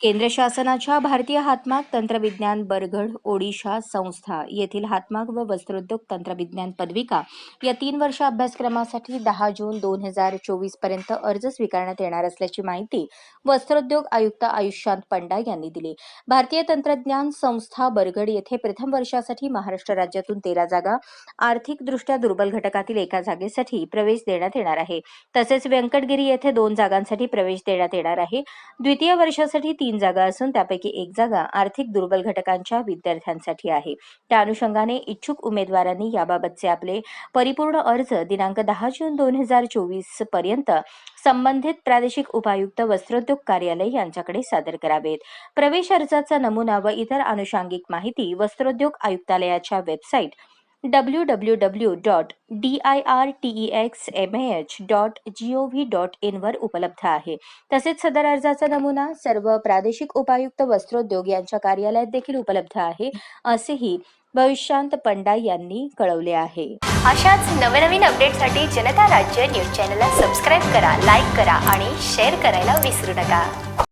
केंद्र शासनाच्या भारतीय हातमाग तंत्रविज्ञान बरगड ओडिशा संस्था येथील हातमाग व वस्त्रोद्योग तंत्रविज्ञान पदविका या तीन वर्ष अभ्यासक्रमासाठी दहा जून दोन हजार चोवीसपर्यंत अर्ज स्वीकारण्यात येणार असल्याची माहिती वस्त्रोद्योग आयुक्त आयुष्यात पंडा यांनी दिली. भारतीय तंत्रज्ञान संस्था बरगड येथे प्रथम वर्षासाठी महाराष्ट्र राज्यातून तेरा जागा आर्थिकदृष्ट्या दुर्बल घटकातील एका जागेसाठी प्रवेश देण्यात येणार आहे. तसेच व्यंकटगिरी येथे दोन जागांसाठी प्रवेश देण्यात येणार आहे. द्वितीय वर्षासाठी तीन तीन जागा असून त्यापैकी एक जागा आर्थिक दुर्बल घटकांच्या विद्यार्थ्यांसाठी आहे. त्या अनुषंगाने इच्छुक उमेदवारांनी याबाबतचे आपले परिपूर्ण अर्ज दिनांक दहा जून दोन हजार चोवीसपर्यंत संबंधित प्रादेशिक उपायुक्त वस्त्रोद्योग कार्यालय यांच्याकडे सादर करावेत. प्रवेश अर्जाचा नमुना व इतर अनुषंगिक माहिती वस्त्रोद्योग आयुक्तालयाच्या website W W W dot D I R T X M H dot G O V dot इनवर उपलब्ध आहे. तसेच सदर अर्जाचा नमुना सर्व प्रादेशिक उपायुक्त वस्त्रोद्योग यांच्या कार्यालयात देखील उपलब्ध आहे असेही भविष्यांत पंडा यांनी कळवले आहे. अशाच नवनवीन अपडेटसाठी जनता राज्य न्यूज चॅनलला सबस्क्राईब करा लाईक करा आणि शेअर करायला विसरू नका.